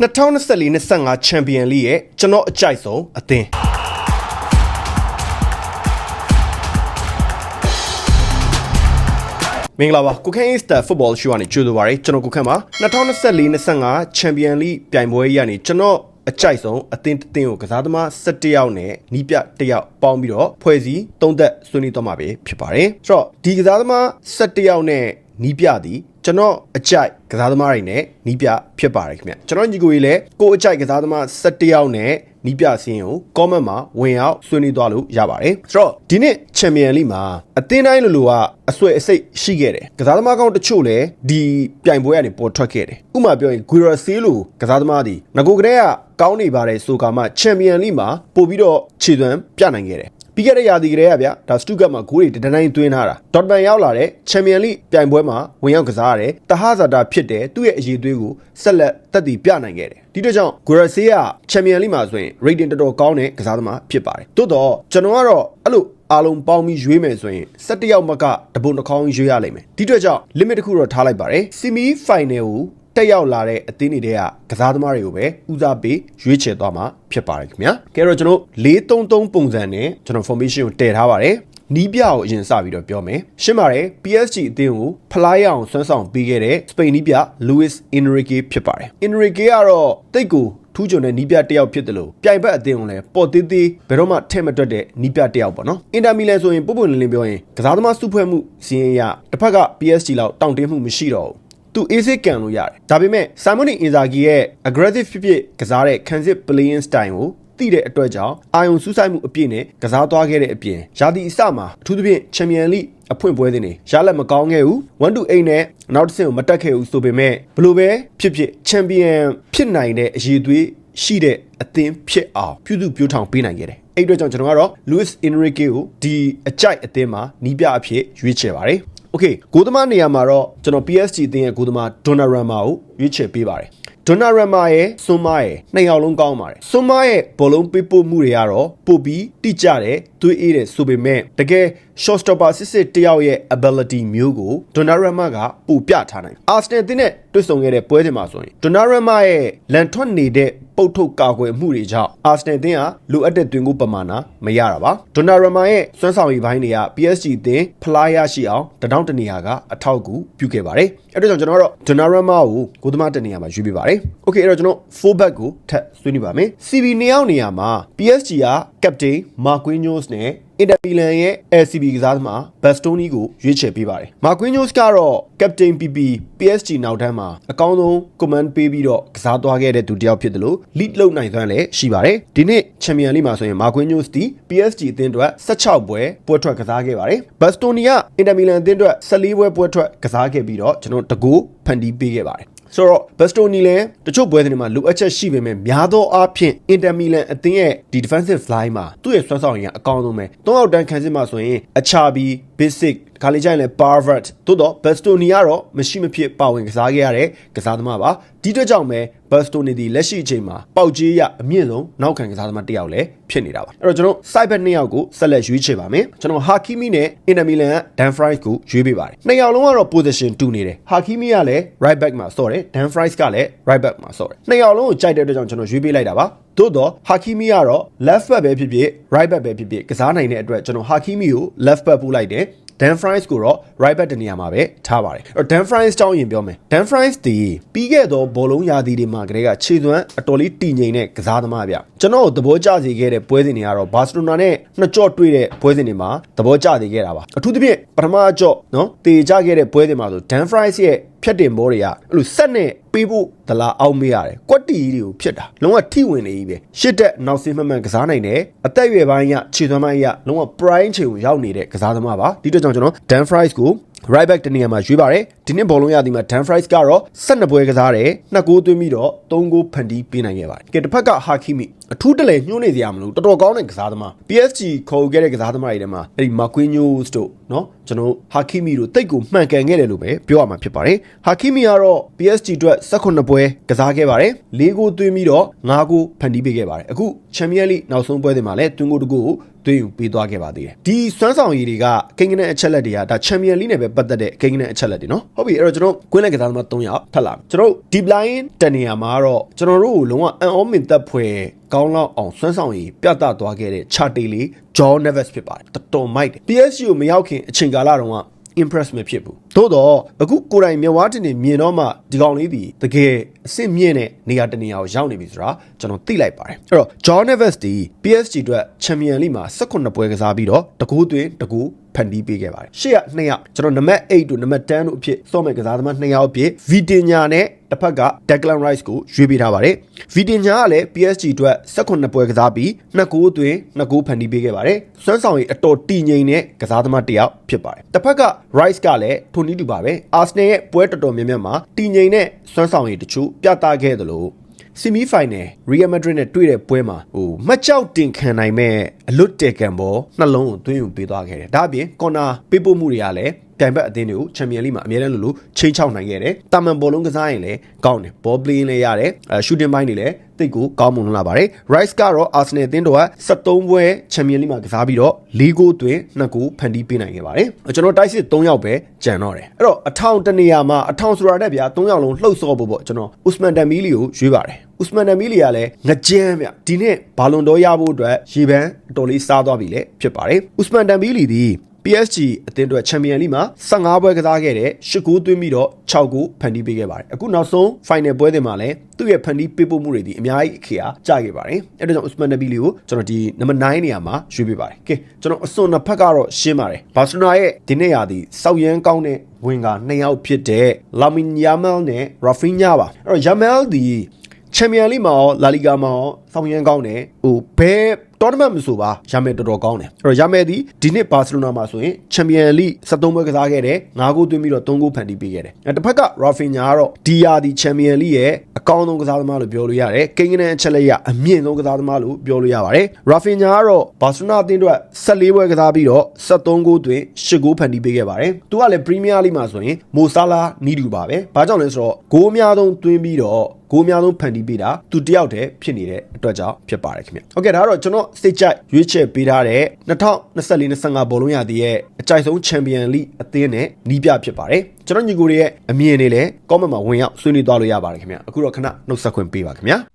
2024-25ချန်ပီယံလိရဲ့ကျွန်တော်အကြိုက်ဆုံးအသင်းမင်္ဂလာပါကိုခန့် Easter Football Show ကနေကြိုဆိုပါရစေကျွန်တော်ကိုခန့်ပါ2024-25ချန်ပီယံလိပြိုင်ပွဲကြီးကနေကျွန်တော်အကြိုက်ဆုံးအသင်းတစ်သင်းကိုကစားသမား17ယောက်နဲ့နီးပြ1ယောက်ပေါင်းပြီးတော့ဖွဲ့စည်းသုံးသက်ဆွေးနွေးသွားမှာပဲဖြစ်ပါတယ်ဆိုတော့ဒီကစားသမား17ယောက်နဲ့နီးပြသည် ကျွန်တော်အကြိုက်ကစားသမားတွေနဲ့နီးပြဖြစ်ပါတယ်ခင်ဗျကျွန်တော်ညီကိုကြီးလည်းကိုအကြိုက်ကစားသမား17ယောက်နဲ့နီးပြစင်းကို comment မှာဝင်ရောက်ဆွေးနွေးသွားလို့ရပါတယ်ဆိုတော့ဒီနေ့ချန်ပီယံလိမှာအသင်းတိုင်းလိုလိုကအဆွဲအစိတ်ရှိခဲ့တယ်ကစားသမားကောင်းတချို့လည်းဒီပြိုင်ပွဲကနေပေါ်ထွက်ခဲ့တယ်ဥပမာပြောရင် Guira Seal လိုကစားသမားဒီငကိုကလေးကကောင်းနေပါတယ်ဆိုကမှချန်ပီယံလိမှာပို့ပြီးတော့ခြေသွမ်းပြနိုင်ခဲ့တယ် ပြီးခဲ့တဲ့ရာသီကလေးကဗျာဒါစတုဂတ်မှာဂိုးတွေတတိုင်းသွင်းထားတာဒေါ့တမန်ရောက်လာတဲ့ချန်ပီယံလိပြိုင်ပွဲမှာဝင်ရောက်ကစားရတယ်တဟဇာတာဖြစ်တဲ့သူ့ရဲ့အရေးသွေးကိုဆက်လက်တက်တည်ပြနိုင်ခဲ့တယ်ဒီတော့ကြောင့်ဂိုရဆေးကချန်ပီယံလိမှာဆိုရင် rating တော်တော်ကောင်းတဲ့ကစားသမားဖြစ်ပါတယ်တိုးတော့ကျွန်တော်ကတော့အဲ့လိုအားလုံးပေါင်းပြီးရွေးမယ်ဆိုရင်17ယောက်မကတပုံတစ်ခေါင်းရွေးရလိမ့်မယ်ဒီအတွက်ကြောင့် limit တစ်ခုတော့ထားလိုက်ပါတယ် semi final ကို တက်ရောက်လာတဲ့အသင်းတွေတဲ့ကစားသမားတွေကိုပဲဦးစားပေးရွေးချယ်သွားမှာဖြစ်ပါတယ်ခင်ဗျာကဲတော့ကျွန်တော်433ပုံစံနဲ့ကျွန်တော် formation ကိုတည်ထားပါတယ်နီးပြကိုအရင်စပြီးတော့ပြောမယ်ရှင်းပါတယ် PSG အသင်းကိုဖလားရအောင်ဆွမ်းဆောင်ပေးခဲ့တဲ့စပိန်နီးပြ Luis Enrique ဖြစ်ပါတယ် Enrique ကတော့တိတ်ကိုထူးချွန်တဲ့နီးပြတစ်ယောက်ဖြစ်တယ်လို့ပြိုင်ဘက်အသင်းကိုလည်းပေါ်သေးသေးဘယ်တော့မှထဲ့မတွက်တဲ့နီးပြတစ်ယောက်ပေါ့နော်အင်တာမီလန်ဆိုရင်ပုံပုံလင်းလင်းပြောရင်ကစားသမားစုဖွဲ့မှုစီးရင်ရတစ်ဖက်က PSG လောက်တောင့်တင်းမှုမရှိတော့ဘူး သူအေးစစ်ကန်လို့ရတယ်ဒါပေမဲ့ဆာမွန်နီအင်ဇာဂီရဲ့ aggressive ဖြစ်ဖြစ်ကစားတဲ့ Kansas playing style ကိုသိတဲ့အတွက်ကြောင့်အာယုံစူးစိုက်မှုအပြည့်နဲ့ကစားသွားခဲ့တဲ့အပြင်ရာသီအစမှာအထူးသဖြင့်ချန်ပီယံလိအဖွင့်ပွဲစဉ်တွေရလက်မကောင်းခဲ့ဘူး1 to 8နဲ့နောက်တစ်ဆင့်ကိုမတက်ခဲ့ဘူးဆိုပေမဲ့ဘလို့ပဲဖြစ်ဖြစ်ချန်ပီယံဖြစ်နိုင်တဲ့အရေးသွေးရှိတဲ့အသင်းဖြစ်အောင်ပြုစုပြောင်းထောင်ပေးနိုင်ခဲ့တယ်အဲ့အတွက်ကြောင့်ကျွန်တော်ကတော့ Luis Enrique ကိုဒီအကြိုက်အသင်းမှာနီးပြအဖြစ်ရွေးချယ်ပါတယ် โอเคဂိုးသမားနေရာမှာတော့ကျွန်တော် PSG အသင်းရဲ့ဂိုးသမား Donnarumma ကိုရွေးချယ်ပေးပါတယ်ဒွန်နာရမာရဲ့ဆွန်မာရဲ့နှစ်ယောက်လုံးကောင်းပါတယ်ဆွန်မာရဲ့ဘောလုံးပေးပို့မှုတွေကတော့ပို့ပြီးတိကျတယ်သွေးအေးတယ်ဆိုပေမဲ့တကယ် short stopper စစ်စစ်တယောက်ရဲ့ ability မျိုးကို Donnarumma ကပူပြထားနိုင်။ Arsenal တင်းနဲ့တွေ့ဆုံခဲ့တဲ့ပွဲစဉ်မှာဆိုရင် Donnarumma ရဲ့လန်ထွက်နေတဲ့ပုတ်ထုတ်ကာကွယ်မှုတွေကြောင့် Arsenal တင်းဟာလိုအပ်တဲ့တွင်ကိုပမာဏမရတာပါ။ Donnarumma ရဲ့စွမ်းဆောင်ရည်ပိုင်းတွေက PSG တင်း flyer ရှိအောင်တဒေါင်းတနေရာကအထောက်အကူပြုခဲ့ပါတယ်။အဲ့ဒါကြောင့်ကျွန်တော်ကတော့ Donnarumma ကိုကိုသမားတနေရာမှာရွေးပေးပါတယ်။ Okay အဲ့တော့ကျွန်တော် full back ကိုထပ်ဆွေးနွေးပါမယ်။ CB နှစ်ယောက်နေရာမှာ PSG က captain Marquinhos နဲ့အင်တာမီလန်ရဲ့ LCB ကစားသမားဘတ်စတိုနီကိုရွေးချယ်ပေးပါတယ်။မာကွင်းညိုစ်ကတော့ Captain PP PSG နောက်တန်းမှာအကောင်းဆုံး command ပေးပြီးတော့ကစားသွားခဲ့တဲ့သူတစ်ယောက်ဖြစ်တယ်လို့ lead လုပ်နိုင်သွမ်းလည်းရှိပါတယ်။ဒီနေ့ Champion League မှာဆိုရင်မာကွင်းညိုစ်တီ PSG အသင်းအတွက်16ပွဲပွဲထွက်ကစားခဲ့ပါတယ်။ဘတ်စတိုနီကအင်တာမီလန်အသင်းအတွက်14ပွဲပွဲထွက်ကစားခဲ့ပြီးတော့ကျွန်တော်တကူဖန်တီးပေးခဲ့ပါတယ်။ ဆိုတော့ဘက်စတိုနီလည်းတချို့ပွဲတွေမှာလိုအပ်ချက်ရှိပေမဲ့များသောအားဖြင့်အင်တာမီလန်အသင်းရဲ့ဒီ defensive line မှာသူ့ရဲ့ဆွမ်းဆောင်ရည်ကအကောင်းဆုံးပဲ။သုံးအောက်တန်းခံစစ်မှာဆိုရင်အချာဘီ basic ခါလေးကြရင်လည်း Parvert သို့တော့ Bastoni ကတော့မရှိမဖြစ်ပါဝင်ကစားခဲ့ရတဲ့ကစားသမားပါဒီအတွက်ကြောင့်ပဲ Bastoni ဒီလက်ရှိအချိန်မှာပေါက်ကြီးရအမြင့်ဆုံးနောက်ခံကစားသမားတစ်ယောက်လည်းဖြစ်နေတာပါအဲ့တော့ကျွန်တော် side back နှစ်ယောက်ကိုဆက်လက်ရွေးချယ်ပါမယ်ကျွန်တော် Hakimi နဲ့ Inter Milan က Dan Fries ကိုရွေးပေးပါတယ်နှစ်ယောက်လုံးကတော့ position တူနေတယ် Hakimi ကလည်း right back မှာဆော့တယ် Dan Fries ကလည်း right back မှာဆော့တယ်နှစ်ယောက်လုံးကိုကြိုက်တဲ့အတွက်ကြောင့်ကျွန်တော်ရွေးပေးလိုက်တာပါသို့တော့ Hakimi ကတော့ left back ပဲဖြစ်ဖြစ် right back ပဲဖြစ်ဖြစ်ကစားနိုင်တဲ့အတွက်ကျွန်တော် Hakimi ကို left back ပို့လိုက်တယ် Dan Fries ကိုတော့ right back တနေရာမှာပဲထားပါတယ်အဲ့တော့ Dan Fries တောင်းရင်ပြောမယ် Dan Fries ဒီပြီးခဲ့သောဘောလုံးရာသီတွေမှာကတည်းကခြေသွမ်းအတော်လေးတည်ငြိမ်တဲ့ကစားသမားဗျကျွန်တော်သဘောကျစေခဲ့တဲ့ပွဲစဉ်တွေကတော့ဘာစီလိုနာနဲ့နှစ်ကြော့တွေ့တဲ့ပွဲစဉ်တွေမှာသဘောကျစေခဲ့တာပါအထူးသဖြင့်ပထမအကြော့နော်တည်ကြခဲ့တဲ့ပွဲစဉ်မှာဆို Dan Fries ရဲ့ ဖြတ်တင်ဘောတွေကအဲ့လိုဆက်နဲ့ပေးဖို့ဒလာအောင်မေးရတယ်ကွက်တီကြီးတွေကိုဖြစ်တာလုံးဝထိဝင်နေကြီးပဲရှစ်တက်နောက်ဆင်းမှန်မှန်ကစားနိုင်တယ်အသက်အရွယ်ပိုင်းရခြေသွမ်းပိုင်းရလုံးဝ prime ချိန်ကိုရောက်နေတဲ့ကစားသမားပါဒီအတွက်ကြောင့်ကျွန်တော် Dan Fries ကို right back တနေရာမှာရွေးပါတယ်ဒီနှစ်ဘောလုံးရသည်မှာ Dan Fries ကတော့12ပွဲကစားတယ်2ဂိုးသွင်းပြီးတော့3ဂိုးဖန်တီးပေးနိုင်ခဲ့ပါတယ်ကဲတစ်ဖက်က Hakimi အထူးတလဲညှိုးနေစရာမလိုတော်တော်ကောင်းတဲ့ကစားသမား PSG ခေါ်ခဲ့တဲ့ကစားသမားတွေထဲမှာအဲ့ဒီ Marquinhos တို့เนาะကျွန်တော် Hakimi တို့တိတ်ကိုမှန်ကန်ခဲ့တယ်လို့ပဲပြောရမှာဖြစ်ပါတယ် Hakimi ကတော့ PSG အတွက်18ပွဲကစားခဲ့ပါတယ်4ဂိုးသွင်းပြီးတော့5ဂိုးဖန်တီးပေးခဲ့ပါတယ်အခု Champions League နောက်ဆုံးပွဲတွေမှာလည်းတွင်းဂိုးတကူကို သွင်းယူပေးသွားခဲ့ပါသေးတယ်ဒီစွမ်းဆောင်ရည်တွေကကိန်းဂနအချက်လက်တွေကဒါချန်ပီယံလိနဲ့ပဲပတ်သက်တဲ့ကိန်းဂနအချက်လက်တွေနော်ဟုတ်ပြီအဲ့တော့ကျွန်တော်ကွင်းလက်ကစားသမား3ယောက်ဖတ်လာကျွန်တော် deep line တနေရာမှာတော့ကျွန်တော်တို့လုံးဝအန်အောမင်သက်ဖွယ်ကောင်းလောက်အောင်စွမ်းဆောင်ရည်ပြသသွားခဲ့တဲ့ chart လေး John Neves ဖြစ်ပါတယ်တော်တော်မိုက်တယ် PSG ကိုမရောက်ခင်အချိန်ကာလတုန်းက impress မဖြစ်ဘူးသို့တော့အခုကိုယ်တိုင်မြဝါတင်နေမြင်တော့မှဒီကောင်လေးဒီတကယ် အစ်စ်မြင့်တဲ့နေရာတနေရာကိုရောက်နေပြီဆိုတာကျွန်တော်သိလိုက်ပါတယ်အဲ့တော့ John Neves ဒီ PSG အတွက်ချန်ပီယံလိမှာ18ပွဲကစားပြီးတော့တကူသွင်းတကူဖန်တီးပေးခဲ့ပါတယ်ရှေ့က2ယောက်ကျွန်တော်နံပါတ်8တို့နံပါတ်10တို့အဖြစ်စော့မဲ့ကစားသမား2ယောက်အဖြစ် Vitinha နဲ့တစ်ဖက်က Declan Rice ကိုရွေးပေးထားပါတယ် Vitinha ကလည်း PSG အတွက်18ပွဲကစားပြီး2ဂိုးသွင်း2ဂိုးဖန်တီးပေးခဲ့ပါတယ်စွမ်းဆောင်ရည်အတော်တည်ငြိမ်တဲ့ကစားသမားတစ်ယောက်ဖြစ်ပါတယ်တစ်ဖက်က Rice ကလည်းထိုနည်းတူပါပဲ Arsenal ရဲ့ပွဲတော်တော်များများမှာတည်ငြိမ်တဲ့စွမ်းဆောင်ရည်တချို့ပြသခဲ့သလိုဆီမီဖိုင်နယ်ရီယယ်မက်ဒရစ်နဲ့တွေ့တဲ့ပွဲမှာဟိုမှတ်ကြောက်တင်ခံနိုင်မဲ့အလွတ်တေကန်ဘောနှလုံးကိုသွင်းယူပေးသွားခဲ့တယ်။ဒါအပြင်ကော်နာပေးပို့မှုတွေကလည်း ပြိုင်ဘက်အသင်းတွေကိုချန်ပီယံလိမှာအမြဲတမ်းလိုလိုချိန်ချောက်နိုင်ခဲ့တယ်။တာမန်ဘောလုံးကစားရင်လည်းကောင်းတယ်။ဘောပလင်းလည်းရတယ်။အဲရှူတင်ပိုင်းတွေလည်းတိတ်ကိုကောင်းမွန်လာပါတယ်။ Rice ကတော့ Arsenal အသင်းတော်က73ပွဲချန်ပီယံလိမှာကစားပြီးတော့၄ဂိုးသွင်း2ဂိုးဖန်တီးပေးနိုင်ခဲ့ပါတယ်။ကျွန်တော်တိုက်စစ်3ယောက်ပဲကြံတော့တယ်။အဲ့တော့အထောင်တနေရာမှာအထောင်ဆိုတာတဲ့ဗျာ3ယောက်လုံးလှုပ်ဆော့ဖို့ပေါ့ကျွန်တော် Usman Dembele ကိုရွေးပါတယ်။ Usman Dembele ကလည်းငကြမ်းဗျဒီနေ့ဘာလွန်တော်ရဖို့အတွက်ရေပန်းအတော်လေးစားသွားပြီလေဖြစ်ပါတယ် Usman Dembele ဒီ PSG အသင်းအတွက်ချန်ပီယံလိမှာ15ပွဲကစားခဲ့တဲ့10ဂိုးသွင်းပြီးတော့6ဂိုးဖန်တီးပေးခဲ့ပါတယ်အခုနောက်ဆုံး final ပွဲတွေမှာလည်းသူ့ရဲ့ဖန်တီးပေးပို့မှုတွေဒီအများကြီးအခရာကျခဲ့ပါတယ်အဲ့ဒါကြောင့် Usman Dembele ကိုကျွန်တော်ဒီ number 9နေရာမှာရွေးပေးပါတယ်ကဲကျွန်တော်အစွန်နှစ်ဖက်ကတော့ရှင်းပါတယ်ဘာစီလိုနာရဲ့ဒီနေ့ရာဒီစောက်ရမ်းကောင်းတဲ့ဝင်က2ယောက်ဖြစ်တဲ့ Lamine Yamal နဲ့ Rafinha ပါအဲ့တော့ Yamal ဒီချန်ပီယံလိမှာရောလာလီဂါမှာရောစောင့်ရမ်းကောင်းတယ်ဟိုဘယ် တော်နမတ်မဆိုပါရမယ်တော်တော်ကောင်းတယ်အဲ့တော့ရမယ်ဒီဒီနှစ်ဘာစီလိုနာမှာဆိုရင်ချန်ပီယံလိ73ပွဲကစားခဲ့တယ်9ဂိုးသွင်းပြီးတော့3ဂိုးဖန်တီးပေးခဲ့တယ်အဲ့တစ်ဖက်ကရာဖင်ညာကတော့ဒီယာဒီချန်ပီယံလိရဲ့အကောင်းဆုံးကစားသမားလို့ပြောလို့ရတယ်ကိန်းဂနန်အချက်လက်ရအမြင့်ဆုံးကစားသမားလို့ပြောလို့ရပါတယ်ရာဖင်ညာကတော့ဘာစီလိုနာအသင်းအတွက်14ပွဲကစားပြီးတော့73ဂိုးသွင်း10ဂိုးဖန်တီးပေးခဲ့ပါတယ်သူကလည်းပရီးမီးယားလိမှာဆိုရင်မိုဆာလာနီးတူပါပဲဘာကြောင့်လဲဆိုတော့ဂိုးအများဆုံးသွင်းပြီးတော့ ဂိုးအများဆုံးဖန်တီးပေးတာသူတယောက်တည်းဖြစ်နေတဲ့အတွက်ကြောင့်ဖြစ်ပါတယ်ခင်ဗျ။ Okay ဒါကတော့ကျွန်တော်စိတ်ကြိုက်ရွေးချယ်ပေးထားတဲ့2024-25ဘောလုံးရာသီရဲ့အကြိုက်ဆုံးချန်ပီယံလိအသင်းနဲ့နီးပြဖြစ်ပါတယ်။ကျွန်တော်ညီကိုတွေရဲ့အမြင်တွေလည်း comment မှာဝင်ရောက်ဆွေးနွေးသွားလို့ရပါတယ်ခင်ဗျ။အခုတော့ခဏနှုတ်ဆက်ခွင့်ပေးပါခင်ဗျာ။